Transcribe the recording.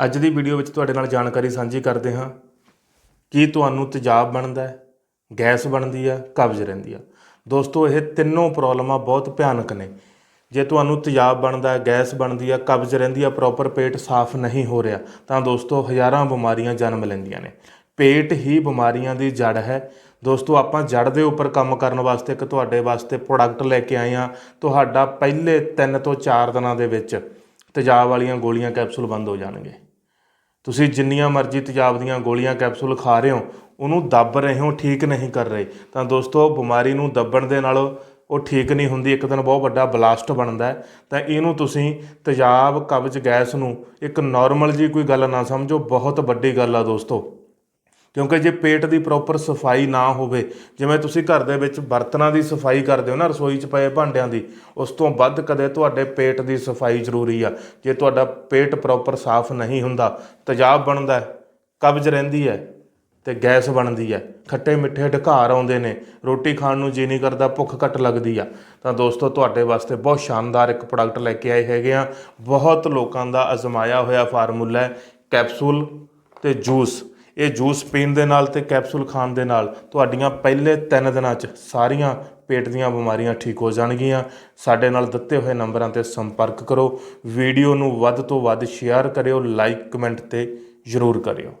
ਅੱਜ ਦੀ ਵੀਡੀਓ ਵਿੱਚ ਤੁਹਾਡੇ ਨਾਲ ਜਾਣਕਾਰੀ ਸਾਂਝੀ ਕਰਦੇ ਹਾਂ। ਕੀ ਤੁਹਾਨੂੰ ਤੇਜ਼ਾਬ ਬਣਦਾ ਹੈ, ਗੈਸ ਬਣਦੀ ਆ ਕਬਜ਼ ਰਹਿੰਦੀ ਆ ਦੋਸਤੋ, ਇਹ ਤਿੰਨੋਂ ਪ੍ਰੋਬਲਮਾਂ ਬਹੁਤ ਭਿਆਨਕ ਨੇ। ਜੇ ਤੁਹਾਨੂੰ ਤੇਜ਼ਾਬ ਬਣਦਾ ਗੈਸ ਬਣਦੀ ਆ ਕਬਜ਼ ਰਹਿੰਦੀ ਆ ਪ੍ਰੋਪਰ ਪੇਟ ਸਾਫ਼ ਨਹੀਂ ਹੋ ਰਿਹਾ, ਤਾਂ ਦੋਸਤੋ, ਹਜ਼ਾਰਾਂ ਬਿਮਾਰੀਆਂ ਜਨਮ ਲੈਂਦੀਆਂ ਨੇ। ਪੇਟ ਹੀ ਬਿਮਾਰੀਆਂ ਦੀ ਜੜ ਹੈ। ਦੋਸਤੋ, ਆਪਾਂ ਜੜ ਦੇ ਉੱਪਰ ਕੰਮ ਕਰਨ ਵਾਸਤੇ ਇੱਕ ਤੁਹਾਡੇ ਵਾਸਤੇ ਪ੍ਰੋਡਕਟ ਲੈ ਕੇ ਆਏ ਆ ਤੁਹਾਡਾ ਪਹਿਲੇ 3 ਤੋਂ 4 ਦਿਨਾਂ ਦੇ ਵਿੱਚ ਤੇਜ਼ਾਬ ਵਾਲੀਆਂ ਗੋਲੀਆਂ ਕੈਪਸੂਲ ਬੰਦ ਹੋ ਜਾਣਗੇ। ਤੁਸੀਂ ਜਿੰਨੀਆਂ ਮਰਜ਼ੀ ਤੇਜ਼ਾਬ ਦੀਆਂ ਗੋਲੀਆਂ ਕੈਪਸੂਲ ਖਾ ਰਹੇ ਹੋ, ਉਹਨੂੰ ਦੱਬ ਰਹੇ ਹੋ, ਠੀਕ ਨਹੀਂ ਕਰ ਰਹੇ। ਤਾਂ ਦੋਸਤੋ, ਬਿਮਾਰੀ ਨੂੰ ਦੱਬਣ ਦੇ ਨਾਲ ਉਹ ਠੀਕ ਨਹੀਂ ਹੁੰਦੀ, ਇੱਕ ਦਿਨ ਬਹੁਤ ਵੱਡਾ ਬਲਾਸਟ ਬਣਦਾ ਤਾਂ ਇਹਨੂੰ ਤੁਸੀਂ ਤੇਜ਼ਾਬ ਕਬਜ਼ ਗੈਸ ਨੂੰ ਇੱਕ ਨਾਰਮਲ ਜੀ ਕੋਈ ਗੱਲ ਨਾ ਸਮਝੋ, ਬਹੁਤ ਵੱਡੀ ਗੱਲ ਆ ਦੋਸਤੋ। ਕਿਉਂਕਿ ਜੇ ਪੇਟ ਦੀ ਪ੍ਰੋਪਰ ਸਫ਼ਾਈ ਨਾ ਹੋਵੇ, ਜਿਵੇਂ ਤੁਸੀਂ ਘਰ ਦੇ ਵਿੱਚ ਬਰਤਨਾਂ ਦੀ ਸਫ਼ਾਈ ਕਰਦੇ ਹੋ ਨਾ, ਰਸੋਈ 'ਚ ਪਏ ਭਾਂਡਿਆਂ ਦੀ, ਉਸ ਤੋਂ ਵੱਧ ਕਦੇ ਤੁਹਾਡੇ ਪੇਟ ਦੀ ਸਫ਼ਾਈ ਜ਼ਰੂਰੀ ਆ। ਜੇ ਤੁਹਾਡਾ ਪੇਟ ਪ੍ਰੋਪਰ ਸਾਫ਼ ਨਹੀਂ ਹੁੰਦਾ, ਤੇਜ਼ਾਬ ਬਣਦਾ ਹੈ, ਕਬਜ਼ ਰਹਿੰਦੀ ਹੈ ਤੇ ਗੈਸ ਬਣਦੀ ਹੈ। ਖੱਟੇ ਮਿੱਠੇ ਢਕਾਰ ਆਉਂਦੇ ਨੇ, ਰੋਟੀ ਖਾਣ ਨੂੰ ਜੀ ਨਹੀਂ ਕਰਦਾ, ਭੁੱਖ ਘੱਟ ਲੱਗਦੀ ਆ। ਤਾਂ ਦੋਸਤੋ, ਤੁਹਾਡੇ ਵਾਸਤੇ ਬਹੁਤ ਸ਼ਾਨਦਾਰ ਇੱਕ ਪ੍ਰੋਡਕਟ ਲੈ ਕੇ ਆਏ ਹੈਗੇ ਆ। ਬਹੁਤ ਲੋਕਾਂ ਦਾ ਅਜ਼ਮਾਇਆ ਹੋਇਆ ਫਾਰਮੂਲਾ ਹੈ ਕੈਪਸੂਲ ਤੇ ਜੂਸ ਇਹ ਜੂਸ ਪੀਣ ਦੇ ਨਾਲ ਤੇ ਕੈਪਸੂਲ ਖਾਣ ਦੇ ਨਾਲ ਤੁਹਾਡੀਆਂ ਪਹਿਲੇ 3 ਦਿਨਾਂ 'ਚ ਸਾਰੀਆਂ ਪੇਟ ਦੀਆਂ ਬਿਮਾਰੀਆਂ ਠੀਕ ਹੋ ਜਾਣਗੀਆਂ। ਸਾਡੇ ਨਾਲ ਦਿੱਤੇ ਹੋਏ ਨੰਬਰਾਂ ਤੇ ਸੰਪਰਕ ਕਰੋ। ਵੀਡੀਓ ਨੂੰ ਵੱਧ ਤੋਂ ਵੱਧ ਸ਼ੇਅਰ ਕਰਿਓ, ਲਾਈਕ, ਕਮੈਂਟ ਤੇ ਜ਼ਰੂਰ ਕਰਿਓ।